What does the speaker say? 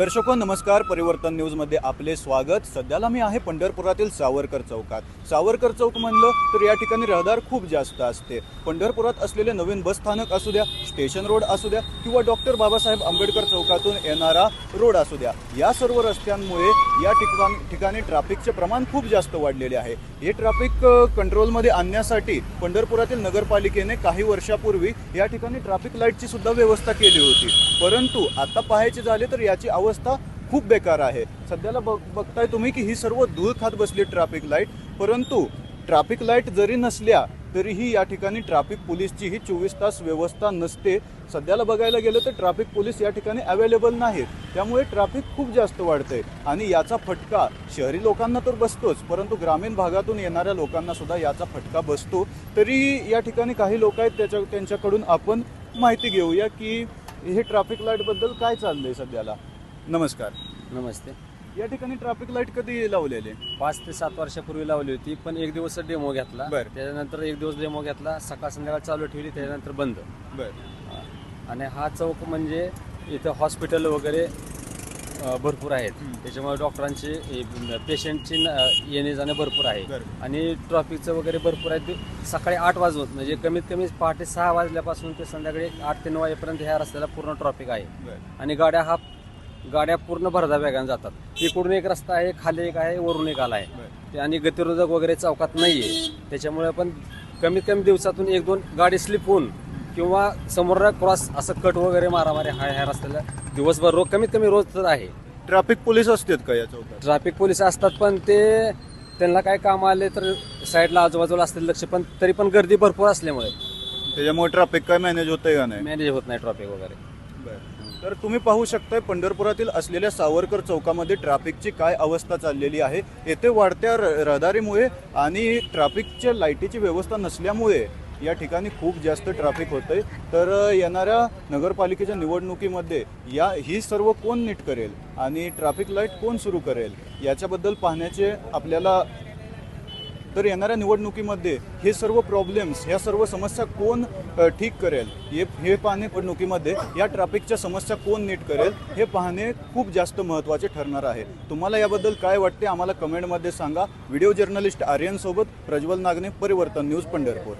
दर्शको नमस्कार. परिवर्तन न्यूजमध्ये आपले स्वागत. सध्याला मी आहे पंढरपुरातील सावरकर चौकात. सावरकर चौक म्हणलं तर या ठिकाणी रहदार खूप जास्त असते. पंढरपुरात असलेले नवीन बस स्थानक असू द्या स्टेशन रोड असू द्या किंवा डॉक्टर बाबासाहेब आंबेडकर चौकातून येणारा रोड असू द्या या सर्व रस्त्यांमुळे या ठिकाणी ठिकाणी ट्रॅफिकचे प्रमाण खूप जास्त वाढलेले आहे. हे ट्रॅफिक कंट्रोलमध्ये आणण्यासाठी पंढरपुरातील नगरपालिकेने काही वर्षापूर्वी या ठिकाणी ट्रॅफिक लाईटची सुद्धा व्यवस्था केली होती. परंतु आता पाहायचे झाले तर याची व्यवस्था खूप बेकार आहे. सध्याला बघ बघताय तुम्ही की ही सर्व धूळ खात बसली ट्रॅफिक लाइट परंतु ट्रॅफिक लाइट जरी नसल्या तरीही या ठिकाणी ट्रॅफिक पोलीसची ही चोवीस तास व्यवस्था नसते. सध्याला बघायला गेलं तर ट्रॅफिक पोलीस या ठिकाणी अवेलेबल नाहीत. त्यामुळे ट्रॅफिक खूप जास्त वाढते आणि याचा फटका शहरी लोकांना तर बसतोच परंतु ग्रामीण भागातून येणाऱ्या लोकांना सुद्धा याचा फटका बसतो. तरीही या ठिकाणी काही लोक आहेत त्याच्या त्यांच्याकडून आपण माहिती घेऊया की हे ट्रॅफिक लाईटबद्दल काय चाललंय सध्याला? नमस्कार. नमस्ते. या ठिकाणी ट्रॅफिक लाइट कधी लावलेले? पाच ते सात वर्षापूर्वी लावली होती पण एक दिवस डेमो घेतला. बरं. त्याच्यानंतर एक दिवस डेमो घेतला सकाळ संध्याकाळ चालू ठेवली त्याच्यानंतर बंद. बर. आणि हा चौक म्हणजे इथं हॉस्पिटल वगैरे अ, भरपूर आहेत. त्याच्यामुळे डॉक्टरांची पेशंटची येणे जाणे भरपूर आहे. बरं. आणि ट्रॉफिकचं वगैरे भरपूर आहे. ते सकाळी आठ वाजून म्हणजे कमीत कमी पहाटे सहा वाजल्यापासून ते संध्याकाळी आठ ते नऊ वाजेपर्यंत ह्या रस्त्याला पूर्ण ट्रॉफिक आहे. बर. आणि गाड्या हा गाड्या पूर्ण भरधा वेगाने जातात. इकडून एक रस्ता आहे खाली एक आहे वरून एक आला आहे. बर. ते आणि गतिरोधक वगैरे चौकात नाहीये. त्याच्यामुळे पण कमीत कमी दिवसातून एक दोन गाडी स्लिप होऊन किंवा समोर क्रॉस असं कट वगैरे मारामारी हा ह्या रस्त्याला दिवसभर रोज कमीत कमी रोज तर आहे. ट्रॅफिक पोलीस असतात का या चौकात? ट्रॅफिक पोलीस असतात पण ते त्यांना काय काम आले तर साईडला आजूबाजूला असतील लक्ष पण तरी पण गर्दी भरपूर असल्यामुळे. त्याच्यामुळे ट्रॅफिक काय मॅनेज होतंय का नाही? मॅनेज होत नाही ट्रॉफिक वगैरे. तर तुम्ही पाहू शकताय पंढरपुरातील असलेल्या सावरकर चौकामध्ये ट्रॅफिकची काय अवस्था चाललेली आहे. येथे वाढत्या र- रहदारीमुळे आणि ट्रॅफिकच्या लाईटीची व्यवस्था नसल्यामुळे या ठिकाणी खूप जास्त ट्रॅफिक होतंय. तर येणाऱ्या नगरपालिकेच्या निवडणुकीमध्ये या ही सर्व कोण नीट करेल आणि ट्रॅफिक लाइट कोण सुरू करेल याच्याबद्दल पाहण्याचे आपल्याला तर येणाऱ्या निवडणुकीमध्ये हे सर्व प्रॉब्लेम्स ह्या सर्व समस्या कोण ठीक करेल? हे हे पाहणे निवडणुकीमध्ये या ट्रॅफिकच्या समस्या कोण नीट करेल? हे पाहणे खूप जास्त महत्त्वाचे ठरणार आहे. तुम्हाला याबद्दल काय वाटते आम्हाला कमेंटमध्ये सांगा. व्हिडिओ जर्नलिस्ट आर्यनसोबत प्रज्वल नागने परिवर्तन न्यूज पंढरपूर.